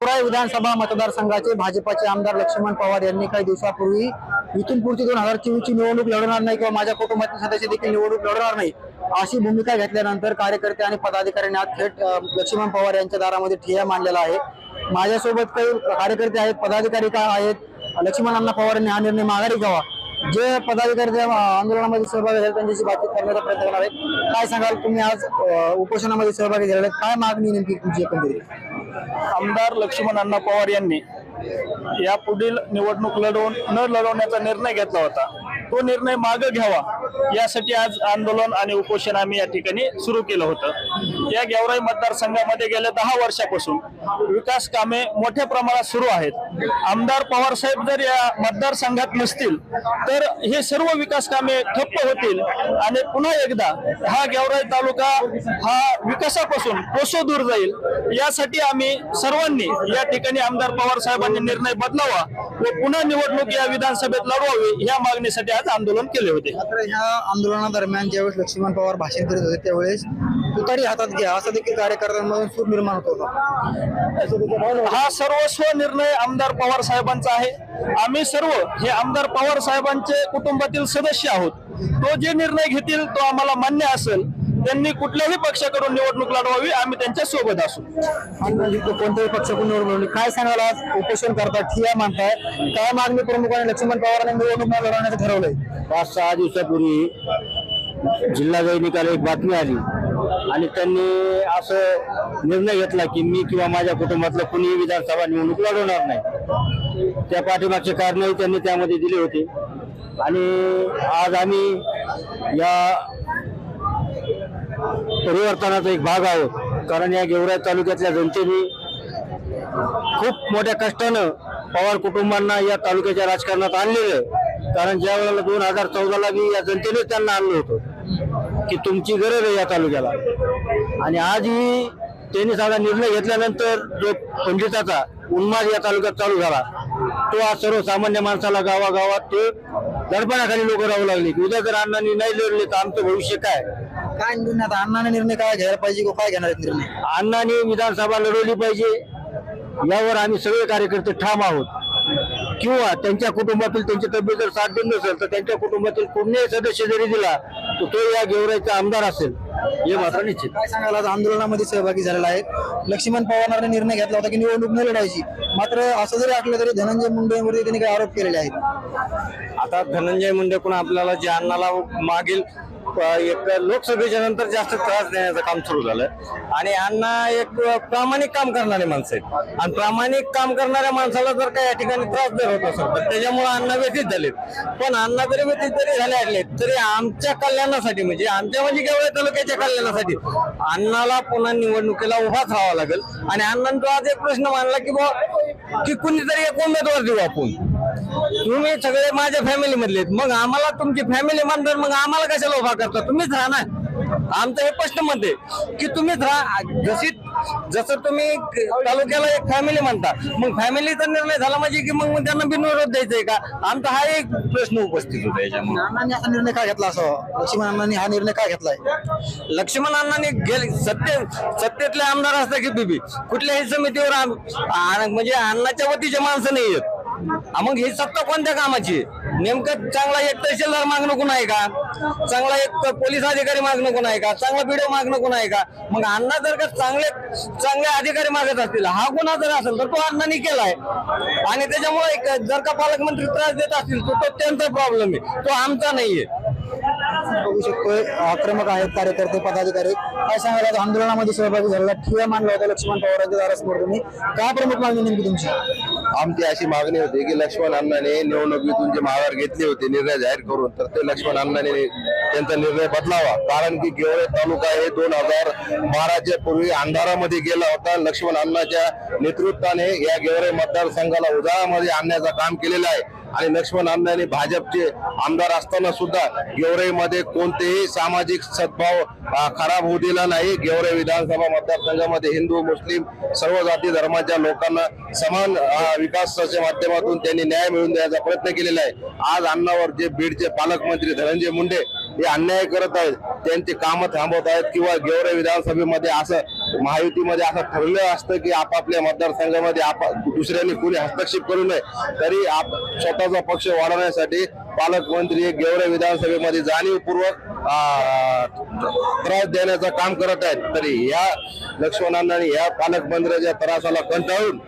गेवराई विधानसभा मतदारसंघाचे भाजपाचे आमदार लक्ष्मण पवार यांनी काही दिवसापूर्वी इथून पुढची दोन हजार चोवीस ची निवडणूक लढवणार नाही किंवा माझ्या कुटुंबातील सदस्य देखील निवडणूक लढवणार नाही अशी भूमिका घेतल्यानंतर कार्यकर्ते आणि पदाधिकाऱ्यांनी आज थेट लक्ष्मण पवार यांच्या दारामध्ये ठिया मांडलेला आहे. माझ्यासोबत काही कार्यकर्ते आहेत पदाधिकारी काय आहेत लक्ष्मण अण्णा पवार यांनी हा निर्णय माघारी घ्यावा. जे पदाधिकारी त्या आंदोलनामध्ये सहभागी झाले त्यांच्याशी बातचीत करण्याचा प्रयत्न करणार आहेत. काय सांगाल तुम्ही आज उपोषणामध्ये सहभागी झाले काय मागणी नेमकी तुमची एकंदरीत? आमदार लक्ष्मण अण्णा पवार यांनी या पुढील निवडणूक लढवून न लढवण्याचा निर्णय घेतला होता. तो निर्णय मागे घ्यावा यासाठी आज आंदोलन आणि उपोषण आम्ही या ठिकाणी सुरू केलं होतं. या गेवराई मतदारसंघामध्ये गेल्या दहा वर्षापासून विकास कामे मोठ्या प्रमाणात सुरू आहेत. आमदार पवार साहेब जर या मतदारसंघात नसतील तर हे सर्व विकास कामे ठप्प होतील आणि पुन्हा एकदा हा गेवराई तालुका हा विकासापासून कोसो दूर जाईल. यासाठी आम्ही सर्वांनी या ठिकाणी आमदार पवार साहेबांनी निर्णय बदलावा व पुन्हा निवडणूक या विधानसभेत लढवावी या मागणीसाठी आज आंदोलन केले होते. मात्र ह्या आंदोलनादरम्यान ज्यावेळेस लक्ष्मण पवार भाषण करीत होते त्यावेळेस तुतारी हातात घ्या असं देखील कार्यकर्त्यांमधून सूर निर्माण होत होता. हा सर्वस्व निर्णय आमदार पवार साहेबांचा आहे. आम्ही सर्व हे आमदार पवार साहेबांचे कुटुंबातील सदस्य आहोत. तो जे निर्णय घेतील तो आम्हाला मान्य असेल. त्यांनी कुठल्याही पक्षाकडून निवडणूक लढवावी आम्ही त्यांच्यासोबत असू कोणत्याही पक्षाकडून निवडून आले. काय सांगाल आज? उपोषण करताय ठिया मानताय काय मागणी प्रमुखाने लक्ष्मण पवारांनी निवडणूक लढवण्याचं ठरवलंय? पाच सहा दिवसापूर्वी जिल्हा निकाल एक बातमी आली. आणि त्यांनी असं निर्णय घेतला की मी किंवा माझ्या कुटुंबातलं कुणीही विधानसभा निवडणूक लढवणार नाही. त्या पाठीमागचे कारणही त्यांनी त्यामध्ये दिले होते. आणि आज आम्ही या परिवर्तनाचा एक भाग आहोत कारण या गेवराई तालुक्यातल्या जनतेने खूप मोठ्या कष्टानं पवार कुटुंबांना या तालुक्याच्या राजकारणात आणलेलं आहे. कारण ज्या वेळेला दोन हजार चौदाला मी या जनतेनेच त्यांना आणलं होतं की तुमची गरज आहे या तालुक्याला. आणि आजही त्यांनी साधा निर्णय घेतल्यानंतर जो पंडिताचा उन्माद या तालुक्यात चालू झाला तो आज सर्वसामान्य माणसाला गावागावात ते दडपणाखाली लोक राहू लागले की उद्या जर अण्णांनी नाही लढले तर आमचं भविष्य काय? काय निर्णय आता? अण्णाने निर्णय काय घ्यायला पाहिजे किंवा काय घेणार आहेत निर्णय? अण्णांनी विधानसभा लढवली पाहिजे. यावर आम्ही सगळे कार्यकर्ते ठाम आहोत. किंवा त्यांच्या कुटुंबातील त्यांची तब्येत जर साथ देत नसेल तर त्यांच्या कुटुंबातील कोणीही सदस्य जरी दिला तर तो या गेवराईचा आमदार असेल. हे मात्र निश्चित. काय आज आंदोलनामध्ये सहभागी झालेला आहे. लक्ष्मण पवारांनी निर्णय घेतला होता की निवडणूक न लढायची. मात्र असं जरी आठलं तरी धनंजय मुंडेवरती त्यांनी काही आरोप केलेले आहेत. आता धनंजय मुंडेकडून आपल्याला जे अण्णाला मागील एक लोकसभेच्या नंतर जास्त त्रास देण्याचं काम सुरू झालं. आणि अण्णा एक प्रामाणिक काम करणारे माणसं आहेत. आणि प्रामाणिक काम करणाऱ्या माणसाला जर काही या ठिकाणी त्रास जर होत असेल तर त्याच्यामुळे अण्णा व्यतीत झालेत. पण अण्णा जरी व्यतीत जरी झाले असले तरी आमच्या कल्याणासाठी म्हणजे आमच्या म्हणजे केवळ तालुक्याच्या कल्याणासाठी अण्णाला पुन्हा निवडणुकीला उभाच राहावा लागेल. आणि अण्णांचा तो आज एक प्रश्न मांडला की बुवा की कुणीतरी एक उमेदवार देऊ आपण. तुम्ही सगळे माझ्या फॅमिली मधले आहेत. मग आम्हाला तुमची फॅमिली म्हणतात मग आम्हाला कशाला उभा करता? तुम्हीच राहा ना. आमचं हे मत आहे की तुम्हीच राहा. जशी जसं तुम्ही तालुक्याला एक फॅमिली म्हणता मग फॅमिलीचा निर्णय झाला म्हणजे की मग त्यांना बिनविरोध द्यायचंय का? आमचा हा एक प्रश्न उपस्थित होता याच्यामुळे. अण्णांनी असा निर्णय काय घेतला असावा लक्ष्मण अण्णांनी हा निर्णय काय घेतलाय? लक्ष्मण अण्णांनी गेले सत्य सत्तेतले आमदार असतात की तुम्ही कुठल्याही समितीवर आम- आ- म्हणजे अण्णाच्या वतीचे माणसं नाही आहेत. आ मग ही सत्ता कोणत्या कामाची? नेमकं चांगला एक तहसीलदार मागणं कोण आहे का? चांगला एक पोलीस अधिकारी मागणं कोण आहे का? चांगला बीडीओ मागणं कोण आहे का? मग अण्णा जर का चांगले चांगले अधिकारी मागत असतील हा गुन्हा जर असेल तर तो अण्णांनी केलाय. आणि त्याच्यामुळे जर का पालकमंत्री त्रास देत असतील तर तो त्यांचा प्रॉब्लेम आहे. तो आमचा नाहीये. बघू शकतोय आक्रमक आहेत कार्यकर्ते पदाधिकारी. काय सांगायला आंदोलनामध्ये सहभागी झालेला ठिया मानला होता लक्ष्मण पवारांच्या दारासमोर तुम्ही. काय प्रमुख मागणी नेमकी तुमची? आमची अशी मागणी होती की लक्ष्मण अण्णाने निवडणुकीतून जे माघार घेतले होते निर्णय जाहीर करून तर ते लक्ष्मण अण्णाने त्यांचा निर्णय बदलावा. कारण की गेवळे तालुका हे दोन हजार बाराच्या पूर्वी अंधारामध्ये गेला होता. लक्ष्मण अण्णाच्या नेतृत्वाने या गेवरे मतदारसंघाला उजाळामध्ये आणण्याचं काम केलेलं आहे. आणि लक्ष्मण अण्णांनी भाजपचे आमदार असताना सुद्धा गेवरेमध्ये कोणतेही सामाजिक सद्भाव खराब होऊ दिला नाही. गेवरे विधानसभा मतदारसंघामध्ये हिंदू मुस्लिम सर्व जाती धर्माच्या लोकांना समान विकासाच्या माध्यमातून त्यांनी न्याय मिळवून देण्याचा प्रयत्न केलेला आहे. आज अण्णावर जे बीडचे पालकमंत्री धनंजय मुंडे हे अन्याय करत आहेत त्यांची कामं थांबवत आहेत किंवा गेवरे विधानसभेमध्ये असं महायुतीमध्ये असं ठरलं असतं की आपापल्या मतदारसंघामध्ये आप दुसऱ्यांनी कोणी हस्तक्षेप करू नये तरी आप स्वतःचा पक्ष वाढवण्यासाठी पालकमंत्री गेवरे विधानसभेमध्ये जाणीवपूर्वक त्रास देण्याचं काम करत आहेत. तरी या लक्ष्मणांना या पालकमंत्र्याच्या त्रासाला कंटाळून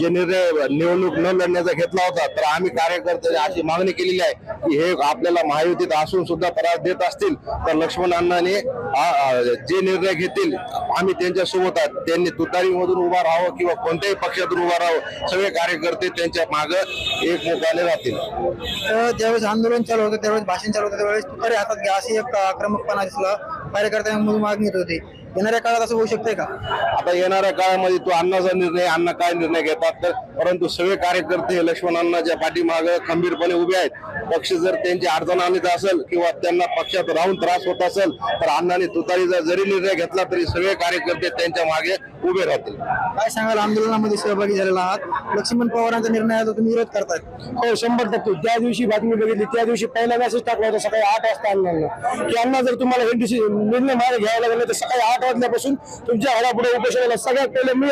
जे निर्णय निवडणूक न लढण्याचा घेतला होता तर आम्ही कार्यकर्त्यांनी अशी मागणी केलेली आहे की हे आपल्याला महायुतीत असून सुद्धा त्रास देत असतील तर लक्ष्मण अण्णांनी जे निर्णय घेतील आम्ही त्यांच्यासोबत आहोत. त्यांनी तुतारीमधून उभा राहावं किंवा कोणत्याही पक्षातून उभा राहावं सगळे कार्यकर्ते त्यांच्या माग एकमुखाने राहतील. तर ज्यावेळेस आंदोलन चालू होतं त्यावेळेस भाषण चालू होतं त्यावेळेस तुतारी हातात घ्या अशी एक आक्रमकपणा दिसला. कार्यकर्त्यांमधून मागणी होती. येणाऱ्या काळात असं होऊ शकतंय का? आता येणाऱ्या काळामध्ये तो अण्णाचा निर्णय अण्णा काय निर्णय घेतात तर परंतु सगळे कार्यकर्ते हे लक्ष्मण अण्णाच्या पाठीमाग खंबीरपणे उभे आहेत पक्ष जर त्यांची अडचण आणत असेल किंवा त्यांना पक्षात राहून त्रास होत असेल तर अण्णाने तुतारीचा जरी निर्णय घेतला तरी सगळे कार्यकर्ते त्यांच्या मागे उभे राहतील. काय सांगाल? आंदोलनामध्ये सहभागी झालेला आहात. लक्ष्मण पवारांचा निर्णय आहे तो तुम्ही विरोध करताय. हो शंभर टक्के. त्या दिवशी बातमी बघितली त्या दिवशी पहिला मेसेज टाकला होता सकाळी आठ वाजता अण्णांना. की अण्णा जर तुम्हाला हे डिसिजन निर्णय मागे घ्यायला लागले तर सकाळी आठ वाजल्यापासून तुमच्या घरापुढे उपोषणाला सगळ्यात पहिले मी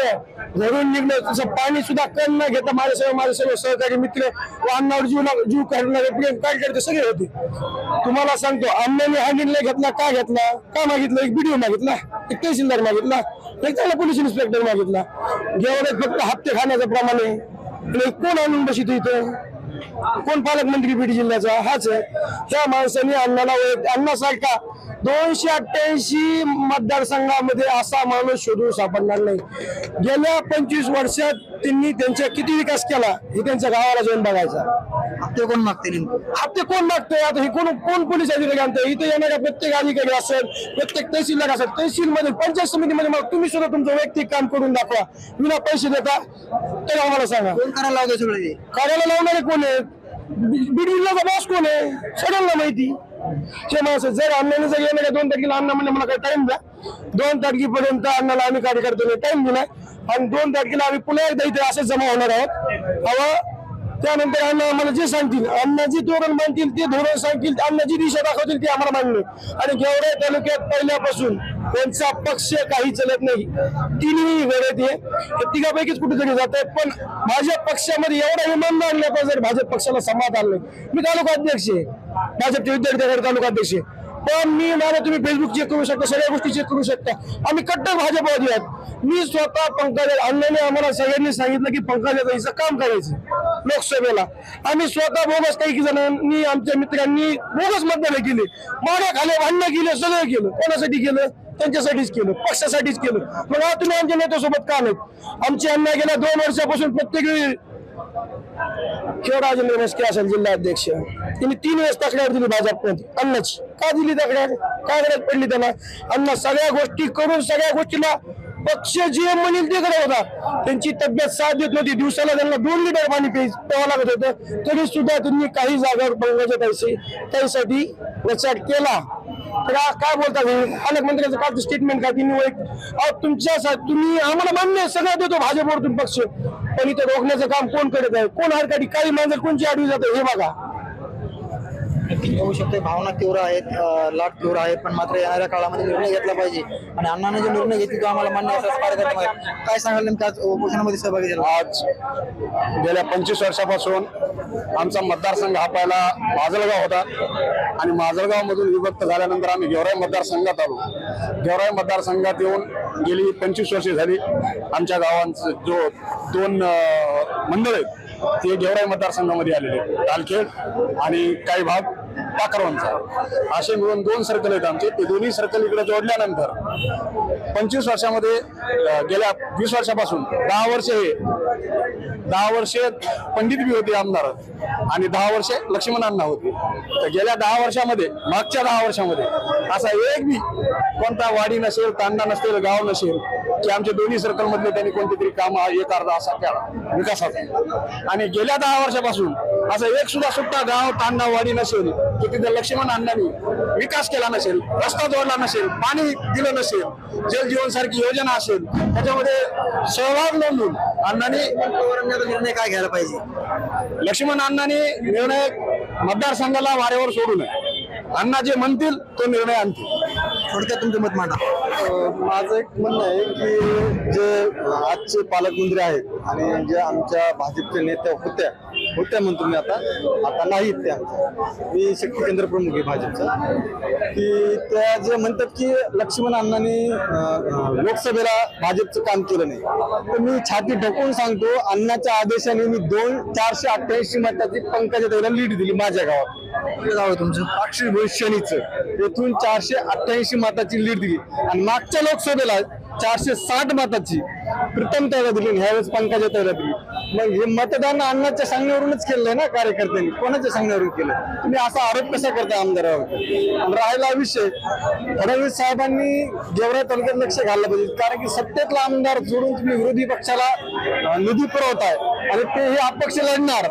घरून निघणं तसं पाणी सुद्धा कण न घेता सर्व माझे सर्व सहकारी मित्र व अन्नावर जीव जीव करणारे प्रेम काय करते सगळे होते. तुम्हाला सांगतो अन्नाने हा निर्णय घेतला का घेतला? का मागितला? एक बीडीओ मागितला एक तहसीलदार मागितला एक चांगला पोलीस इन्स्पेक्टर मागितला. जेवढे फक्त हप्ते खाण्याचं प्रमाण आहे कोण आणून बसित इथं? कोण पालकमंत्री बीड जिल्ह्याचा? हाच आहे. त्या माणसाने अण्णाला ओळख अण्णासारखा दोनशे अठ्ठ्याऐंशी मतदारसंघामध्ये असा माणूस शोधून सापडणार नाही. गेल्या पंचवीस वर्षात त्यांनी त्यांचा किती विकास केला हे त्यांच्या गावाला जाऊन बघायचा. ते कोण मागतील हप्ते कोण मागतोय? आता हे कोण कोण पोलीस अधिकारी आणतोय? इथे येणाऱ्या प्रत्येक अधिकारी असेल प्रत्येक तहसीलदार असेल तहसील मध्ये पंचायत समितीमध्ये मग तुम्ही सुद्धा तुमचं वैयक्तिक काम करून दाखवा. विना पैसे देता तर आम्हाला सांगा. कोण करायला लावतोय सगळं? कार्याला लावणारे कोण आहेत? बी- बीड जिल्ह्याचा बॉस कोण आहे? सगळ्यांना माहिती. हे माणसं जर अण्णाने जर येणाऱ्या दोन तारखेला अण्णा म्हणजे मला काही टाइम द्या. दोन तारखेपर्यंत अण्णाला आम्ही कार्यकर्त्यांनी टाइम दिलाय आणि दोन तारखेला आम्ही पुन्हा एकदा इथे असंच जमा होणार आहोत. हवा त्यानंतर अण्णा आम्हाला जे सांगतील अण्णा जे धोरण मानतील ते धोरण सांगतील अण्णा जी दिशा दाखवतील ते आम्हाला मान्य आणि गेवराई तालुक्यात पहिल्यापासून त्यांचा पक्ष काही चलत नाही. तिन्ही गरज हे तिघापैकीच कुठेतरी जात आहे पण भाजप पक्षामध्ये एवढा विमान आणला जर भाजप पक्षाला समाधान नाही. मी तालुका अध्यक्ष आहे. भाजपचे विद्यार्थी तालुका अध्यक्ष पण मी मला तुम्ही फेसबुक चेक करू शकता सगळ्या गोष्टी चेक करू शकता. आम्ही कट्टर भाजपवादी आहोत. मी स्वतः पंकज अण्णाने आम्हाला सगळ्यांनी सांगितलं की पंकजाताईचं काम करायचं लोकसभेला. आम्ही स्वतः बोगस काही जणांनी आमच्या मित्रांनी बोगस मतदान केले. माड्या खाले अन्न केलं सगळं केलं. कोणासाठी केलं? त्यांच्यासाठीच केलं. पक्षासाठीच केलं. मग आता तुम्ही आमच्या नेत्यासोबत का नाहीत आमचे अण्णा गेल्या दोन वर्षापासून प्रत्येक वेळी किंवा राजेंद्र असेल जिल्हा अध्यक्ष. त्यांनी तीन वेळेस तक्रार दिली भाजपमध्ये अन्नाची. का दिली तक्रार? काय गरज पडली त्यांना? अण्णा सगळ्या गोष्टी करून सगळ्या गोष्टीला पक्ष जे म्हणेल ते करत होता. त्यांची तब्येत साथ देत नव्हती. दिवसाला त्यांना दोन लिटर पाणी प्याय- प्यावं लागत होतं. तरी सुद्धा त्यांनी काही जागावर पंकजा पैसे त्यासाठी प्रचार केला. तर काय बोलता पालकमंत्र्यांचं काय स्टेटमेंट काय तिने तुमच्या तुम्ही आम्हाला मान्य सगळं देतो भाजपवरतून पक्ष. पण इथे रोखण्याचं काम कोण करत आहे? कोण हरकाठी काही मांजर कोणची आडवी जातं हे बघा. होऊ शकते भावना तीव्र आहेत लाट तीव्र आहे पण मात्र येणाऱ्या काळामध्ये निर्णय घेतला पाहिजे. आणि अण्णाने जो निर्णय घेतला तो आम्हाला मान्य असल्याचं काय सांगाल नेमकं आज उपोषणामध्ये सहभागी झाला आज गेल्या पंचवीस वर्षापासून आमचा मतदारसंघ हा पहिला माजलगाव होता. आणि माजलगावमधून विभक्त झाल्यानंतर आम्ही गेवराई मतदारसंघात आलो. गेवराई मतदारसंघात येऊन गेली पंचवीस वर्षे झाली. आमच्या गावांचं जो दोन मंडळ आहेत ते गेवराई मतदारसंघामध्ये आलेले आहेत. तालखेड आणि काही भाग पाकरवांचा असे मिळून दोन सर्कल आहेत आमचे. ते दोन्ही सर्कल इकडे जोडल्यानंतर पंचवीस वर्षामध्ये गेल्या वीस वर्षापासून दहा वर्ष हे दहा वर्षे पंडित बी होते आमदार. आणि दहा वर्षे लक्ष्मण अण्णा होते. तर गेल्या दहा वर्षामध्ये मागच्या दहा वर्षामध्ये असा एक बी कोणता वाडी नसेल तांडा नसेल गाव नसेल की आमच्या दोन्ही सर्कल मधले त्यांनी कोणतेतरी काम एक अर्धा असा केला विकासाचा आणि गेल्या दहा वर्षापासून असं एक सुद्धा सुट्टा गाव तांडा वाडी नसेल की तिथे लक्ष्मण अण्णांनी विकास केला नसेल रस्ता जोडला नसेल पाणी दिलं नसेल जल जीवन सारखी योजना असेल त्याच्यामध्ये सहभाग नोंदून अण्णांनी निर्णय काय घ्यायला पाहिजे? लक्ष्मण अण्णांनी निर्णय मतदारसंघाला वाऱ्यावर सोडू नये. अण्णा जे म्हणतील तो निर्णय आणतील. थोडक्यात तुमचं मत मांडा. माझं एक म्हणणं आहे की जे आजचे पालकमंत्री आहेत आणि जे आमच्या भाजपच्या नेत्या होत्या होत्या म्हणतो मी आता आता नाहीत त्या मी शक्ती केंद्र प्रमुख आहे भाजपचा. की त्या जे म्हणतात की लक्ष्मण अण्णांनी लोकसभेला भाजपचं काम केलं नाही. तर मी छाती ढकून सांगतो अण्णाच्या आदेशाने मी दोन चारशे अठ्ठ्याऐंशी मताची पंकजा ताईला लीड दिली माझ्या गावात. आहे तुमचं? अक्षय भविष्यनीचं येथून चारशे अठ्ठ्याऐंशी मताची लीड दिली. आणि मागच्या लोकसभेला चारशे साठ मताची प्रीतम त्याला दिली ह्यावेळेस पंकजा त्याला दिली. मग हे मतदान अण्णाच्या सांगण्यावरूनच केलंय ना कार्यकर्त्यांनी. कोणाच्या सांगण्यावरून केलं तुम्ही असा आरोप कसा करता आमदारावर? राहिला विषय. फडणवीस साहेबांनी गेवरा तालुक्यात लक्ष घाललं पाहिजे कारण की सत्तेतला आमदार जोडून तुम्ही विरोधी पक्षाला निधी पुरवताय. आणि ते हे अपक्ष लढणार.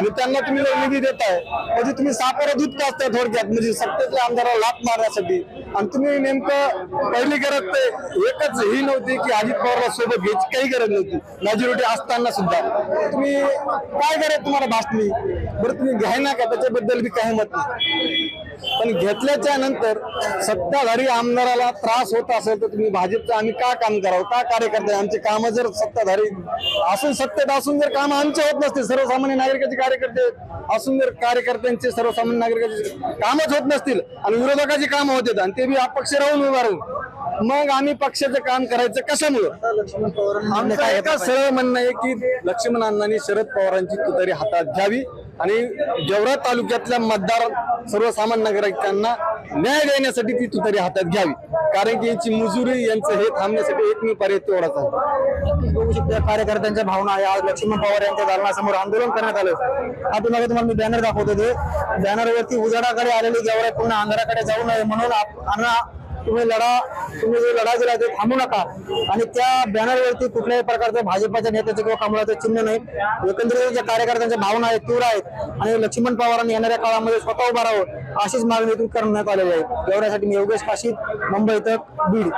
आणि त्यांना तुम्ही निधी देताय. म्हणजे तुम्ही सापारा दूध पाचताय थोडक्यात. म्हणजे सत्तेतल्या आमदाराला लाभ मारण्यासाठी. आणि तुम्ही नेमकं पहिली गरज ते एकच ही नव्हती की अजित पवारला सोबत घ्यायची काही गरज नव्हती. मॅजोरिटी असताना सुद्धा. तुम्ही काय गरज तुम्हाला भासली? बरं तुम्ही घ्याय ना का? त्याच्याबद्दल बी काही मत नाही. पण घेतल्याच्या नंतर सत्ताधारी आमदाराला त्रास होत असेल तर तुम्ही भाजपचं आम्ही का काम करावं? का कार्यकर्ते? आमचे काम जर सत्ताधारी असून सत्तेत असून जर काम आमचे होत नसतील सर्वसामान्य नागरिकाचे कार्यकर्ते असून जर कार्यकर्त्यांचे सर्वसामान्य नागरिकाचे कामच होत नसतील आणि विरोधकाची कामं होते आणि ते बी अपक्ष राहून उभा मग आम्ही पक्षाचं काम करायचं कशामुळं? लक्ष्मण पवारांनी आमचं काय एका सरळ म्हणणं आहे की लक्ष्मण अण्णांनी शरद पवारांची तुतारी हातात घ्यावी. आणि जेवढा तालुक्यातल्या मतदार सर्वसामान्य नागरिकांना न्याय देण्यासाठी ती तुतारी हातात घ्यावी. कारण की यांची मजुरी यांचं हे थांबण्यासाठी एकमेव पर्याय तेवढाच आहे. बघू शकता या कार्यकर्त्यांच्या भावना या आज लक्ष्मण पवार यांच्या दालनासमोर आंदोलन करण्यात आलं. आता मागे तुम्हाला मी बॅनर दाखवतो ते. बॅनरवरती उजाडाकडे आलेली गेवरा पूर्ण अंधाराकडे जाऊ नये म्हणून आप- तुम्ही लढा तुम्ही जो लढा दिला ते थांबू नका. आणि त्या बॅनरवरती कुठल्याही प्रकारचं भाजपाच्या नेत्याचं किंवा कमळाचं चिन्ह नाही. एकंदरीत ज्या कार्यकर्त्यांच्या भावना आहेत तीव्र आहेत आणि लक्ष्मण पवारांनी येणाऱ्या काळामध्ये स्वतः उभा राहावं अशीच मागणी करण्यात आलेली आहे. एवढ्यासाठी मी योगेश काशीद मुंबई तक बीड.